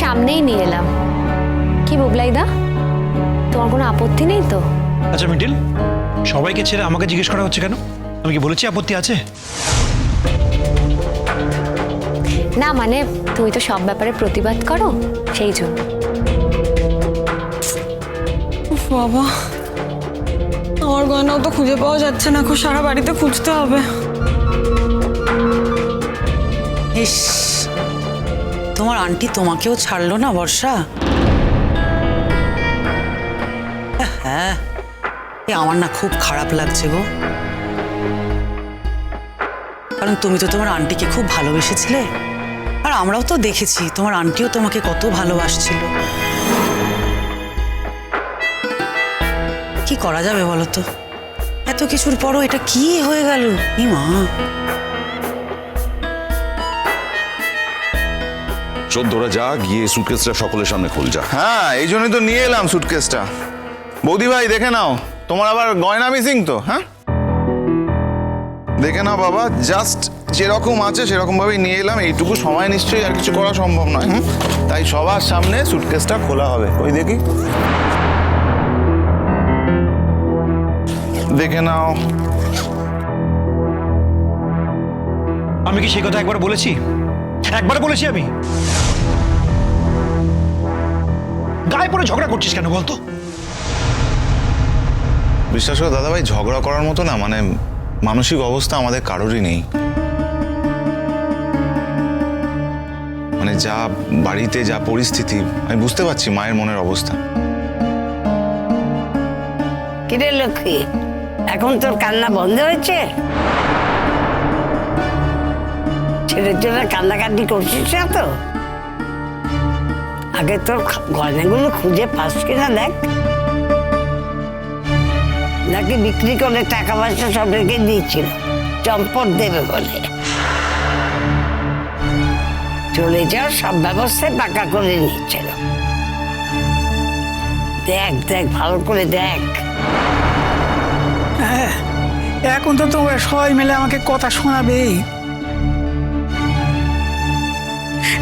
সামনেই নিয়ে এলাম। কি বুবলাইদা? তোমার কোনো আপত্তি নেই তো? আচ্ছা মিডিল সবাইকে ছেড়ে আমাকে জিজ্ঞেস করা হচ্ছে কেন? আমি কি বলেছি আপত্তি আছে? না মানে তুমি তো সব ব্যাপারে প্রতিবাদ করো সেই জন্য। বাবা। আমার গয়নাও তো খুঁজে পাওয়া যাচ্ছে না খুব সারা বাড়িতে খুঁজতে হবে। ইস। তোমার আন্টি তোমাকেও ছাড়লো না, বর্ষা? হ্যাঁ এ আমার না খুব খারাপ লাগছে গো। কারণ তুমি তো তোমার আন্টিকে খুব ভালোবেসেছিলে। আর আমরাও তো দেখেছি, তোমার আন্টিও তোমাকে কত ভালোবাসছিল। কি করা যাবে বলো তো? এত কিছুর পরও এটা কি হয়ে গেল? মা। চোদ্দরা যা গিয়ে সুটকেসটা সকলের সামনে খোল যা। হ্যাঁ এই জন্যই তো নিয়ে এলাম সুটকেসটা বৌদি ভাই দেখে নাও তোমার আবার গয়না মিসিং তো হ্যাঁ? দেখে নাও বাবা জাস্ট যেরকম আছে সেরকম ভাবেই নিয়ে এলাম। এইটুকু সময় নিশ্চয়ই আর কিছু করা সম্ভব নয় হুম? তাই সবার সামনে সুটকেসটা খোলা হবে। ওই দেখি। দেখে নাও। আমি কি সেই কথা একবার বলেছি? একবার বলেছি আমি? গায়ে পড়ে ঝগড়া করছিস কেন বলতো? বিশ্বাস করো দাদাভাই ঝগড়া করার মতো না মানে মানসিক অবস্থা আমাদের কারোরই নেই। মানে যা বাড়িতে যা পরিস্থিতি আমি বুঝতে পারছি মায়ের মনের অবস্থা। কিরে লক্ষ্মী এখন তোর কান্না বন্ধ হয়েছে? ছেলের জন্য কান্নাকাটি করছিস না তো? আগে তোর গয়নাগুলো খুঁজে পাস কিনা দেখ। নাকি বিক্রি করে টাকা পয়সা সব রেখে দিয়েছিল। চম্পট দেবে বলে। চলে যাওয়ার সব ব্যবস্থায় পাকা করে নিচ্ছিল দেখ দেখ, ভালো করে দেখ। এখন তো তোমরা সবাই মিলে আমাকে কথা শোনাবেই।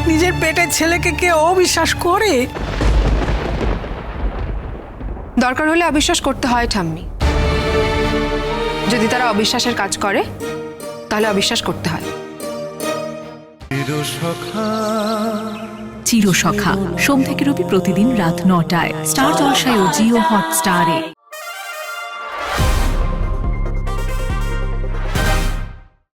নিজের পেটের ছেলেকে কে অবিশ্বাস করে? দরকার হলে অবিশ্বাস করতে হয় ঠাম্মি। যদি তারা অবিশ্বাসের কাজ করে তাহলে অবিশ্বাস করতে হয়। চিরসখা। সোম থেকে রবি প্রতিদিন রাত নটায়। স্টার জলসায় ও জিও হটস্টারে।